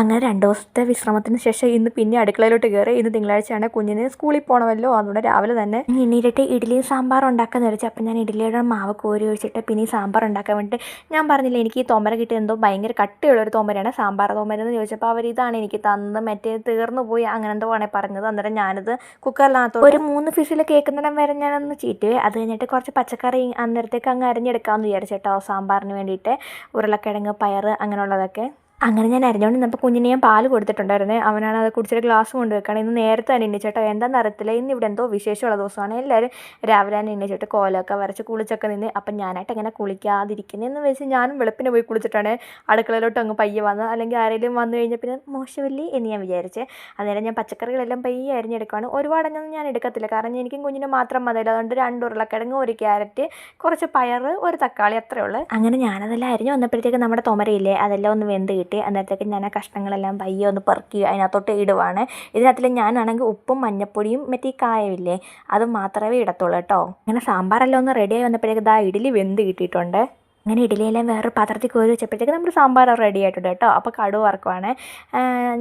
അങ്ങനെ രണ്ട് ദിവസത്തെ വിശ്രമത്തിന് ശേഷം ഇന്ന് പിന്നെ അടുക്കളയിലോട്ട് കയറി ഇന്ന് തിങ്കളാഴ്ചയാണ് കുഞ്ഞിന് സ്കൂളിൽ പോകണമല്ലോ അതുകൊണ്ട് രാവിലെ തന്നെ എണ്ണീരിട്ട് ഇഡ്ഡലിയും സാമ്പാർ ഉണ്ടാക്കാൻ വിളിച്ചു അപ്പം ഞാൻ ഇഡ്ഡലിയുടെ മാവ് കോരി ഒഴിച്ചിട്ട് പിന്നെ ഈ സാമ്പാർ ഉണ്ടാക്കാൻ വേണ്ടിയിട്ട് ഞാൻ പറഞ്ഞില്ല എനിക്ക് ഈ തോമര കിട്ടിയ എന്തോ ഭയങ്കര കട്ടിയുള്ളൊരു തോമരയാണ്. സാമ്പാർ തോമര എന്ന് ചോദിച്ചപ്പോൾ അവർ ഇതാണ് എനിക്ക് തന്നത്. മറ്റേ തീർന്നു പോയി. അങ്ങനെ എന്തോ ആണ് പറഞ്ഞത്. അന്നേരം ഞാനത് കുക്കറിനകത്ത് ഒരു മൂന്ന് ഫിസിൽ കേൾക്കുന്നിടം വരെ ഞാനൊന്ന് ചീറ്റുവേ. അത് കഴിഞ്ഞിട്ട് കുറച്ച് പച്ചക്കറി അന്നേരത്തേക്ക് അങ്ങ് അരിഞ്ഞെടുക്കാമെന്ന് വിചാരിച്ചിട്ടോ സാമ്പാറിന് വേണ്ടിയിട്ട്. ഉരുളക്കിഴങ്ങ് പയർ അങ്ങനെയുള്ളതൊക്കെ. അങ്ങനെ ഞാൻ അരിഞ്ഞുകൊണ്ട് നിന്നപ്പോൾ കുഞ്ഞിന് ഞാൻ പാൽ കൊടുത്തിട്ടുണ്ടായിരുന്നേ. അവനാണ് അത് കുടിച്ചിട്ട് ഗ്ലാസ് കൊണ്ട് വെക്കണം ഇന്ന് നേരത്തെ തന്നെ എണ്ണിച്ചേട്ടോ എന്താണെന്ന് അറിയത്തില്ല. ഇന്ന് ഇവിടെ എന്തോ വിശേഷമുള്ള ദിവസമാണ്. എല്ലാവരും രാവിലെ തന്നെ എണ്ണിച്ചിട്ട് കോലമൊക്കെ വരച്ച് കുളിച്ചൊക്കെ നിന്ന് അപ്പം ഞാനായിട്ട് എങ്ങനെ കുളിക്കാതിരിക്കുന്നതെന്ന് വെച്ച് ഞാനും വെളുപ്പിനെ പോയി കുളിച്ചിട്ടാണ് അടുക്കളയിലോട്ട് അങ്ങ് പയ്യെ വന്നത് അല്ലെങ്കിൽ ആരെങ്കിലും വന്നു കഴിഞ്ഞാൽ പിന്നെ മോശമല്ലേ എന്ന് ഞാൻ വിചാരിച്ചേ. അന്നേരം ഞാൻ പച്ചക്കറികളെല്ലാം പയ്യെ അരിഞ്ഞെടുക്കുകയാണ് ഒരുപാടൊന്നും ഞാൻ എടുക്കത്തില്ല. കാരണം എനിക്കും കുഞ്ഞിന് മാത്രം മതിയല്ലോ. അതുകൊണ്ട് രണ്ട് ഉരുളക്കിഴങ്ങ് ഒരു ക്യാരറ്റ് കുറച്ച് പയർ ഒരു തക്കാളി അത്രയേ ഉള്ളൂ. അങ്ങനെ ഞാനതെല്ലാം അരിഞ്ഞ് വന്നപ്പോഴത്തേക്ക് നമ്മുടെ തുമരയില്ലേ? അതെല്ലാം ഒന്ന് വെന്ത് അന്നേരത്തേക്ക് ഞാൻ ആ കഷ്ണങ്ങളെല്ലാം പയ്യെ ഒന്ന് പെറുക്കി അതിനകത്തോട്ട് ഇടുവാണ്. ഇതിനകത്തിൽ ഞാനാണെങ്കിൽ ഉപ്പും മഞ്ഞപ്പൊടിയും മറ്റേ ഈ കായമില്ലേ അത് മാത്രമേ ഇടത്തുള്ളൂ കേട്ടോ. അങ്ങനെ സാമ്പാറെല്ലാം ഒന്ന് റെഡിയായി വന്നപ്പോഴേക്ക് ഇതാ ഇഡ്ഡലി വെന്ത് കിട്ടിയിട്ടുണ്ട്. അങ്ങനെ ഇഡലിയെല്ലാം വേറെ പാത്രത്തിൽ കോരി വെച്ചപ്പോഴത്തേക്ക് നമ്മുടെ സാമ്പാർ റെഡി ആയിട്ടുണ്ട് കേട്ടോ. അപ്പോൾ കടുക് വറക്കുവാണ്.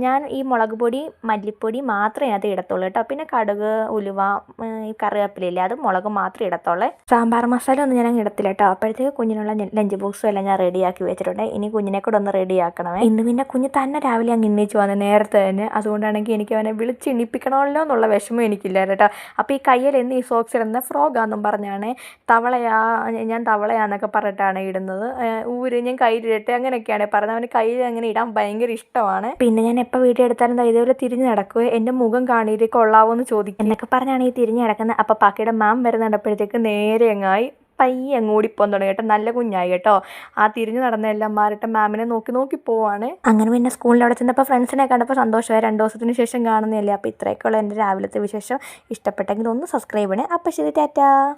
ഞാൻ ഈ മുളക് പൊടി മല്ലിപ്പൊടി മാത്രമേ അത് ഇടത്തുള്ളൂ കേട്ടോ. പിന്നെ കടുക് ഉലുവ ഈ കറിവേപ്പിലയില്ലേ അത് മുളക് മാത്രമേ ഇടത്തുള്ളൂ. സാമ്പാർ മസാല ഒന്നും ഞാൻ ഇടത്തില്ല കേട്ടോ. അപ്പോഴത്തേക്ക് കുഞ്ഞിനുള്ള ലഞ്ച് ബോക്സും എല്ലാം ഞാൻ റെഡിയാക്കി വെച്ചിട്ടുണ്ട്. ഇനി കുഞ്ഞിനെ കൂടെ ഒന്ന് റെഡിയാക്കണമേ ഇന്ന് പിന്നെ കുഞ്ഞ് തന്നെ രാവിലെ അങ്ങ് എണ്ണിച്ചു വന്ന് നേരത്തെ തന്നെ. അതുകൊണ്ടാണെങ്കിൽ എനിക്ക് അവനെ വിളിച്ച് എണ്ണിപ്പിക്കണമല്ലോ എന്നുള്ള വിഷമം എനിക്കില്ല കേട്ടോ. അപ്പോൾ ഈ കയ്യിൽ എന്ന് ഈ സോക്സ് ഇടുന്ന ഫ്രോഗാന്നും പറഞ്ഞാണ്. തവളയാ ഞാൻ തവളയാന്നൊക്കെ പറഞ്ഞിട്ടാണ് ഇടുന്നത്. ഏഹ് ഊര് ഞാൻ കയ്യിലിടട്ടെ അങ്ങനെയൊക്കെയാണ്. പറഞ്ഞത് അവന് കയ്യിൽ അങ്ങനെ ഇടാൻ ഭയങ്കര ഇഷ്ടമാണ്. പിന്നെ ഞാൻ എപ്പോൾ വീഡിയോ എടുത്താലും ഇതേപോലെ തിരിഞ്ഞ് നടക്കുക എന്റെ മുഖം കാണീര് കൊള്ളാവോ എന്ന് ചോദിക്കും. എന്നൊക്കെ പറഞ്ഞാണ് ഈ തിരിഞ്ഞ് നടക്കുന്നത് അപ്പോൾ പാക്കയുടെ മാം വരെ നടപ്പോഴത്തേക്ക് നേരെ അങ്ങായി പയ്യെ അങ്ങ് ഓടിപ്പോകാൻ തുടങ്ങി കേട്ടോ. നല്ല കുഞ്ഞായി കേട്ടോ. ആ തിരിഞ്ഞു നടന്ന എല്ലാം മാറിയിട്ട് മാമിനെ നോക്കി നോക്കി പോവാണ്. അങ്ങനെ പിന്നെ സ്കൂളിൽ അവിടെ ചെന്നപ്പോൾ ഫ്രണ്ട്സിനെ കണ്ടപ്പോൾ സന്തോഷമായി. രണ്ട് ദിവസത്തിന് ശേഷം കാണുന്നില്ലേ അപ്പോൾ ഇത്രയൊക്കെയുള്ള എന്റെ രാവിലത്തെ വിശേഷം. ഇഷ്ടപ്പെട്ടെങ്കിൽ ഒന്ന് സബ്സ്ക്രൈബ് ചെയ്യണേ. അപ്പോൾ ശരി ടാറ്റാ.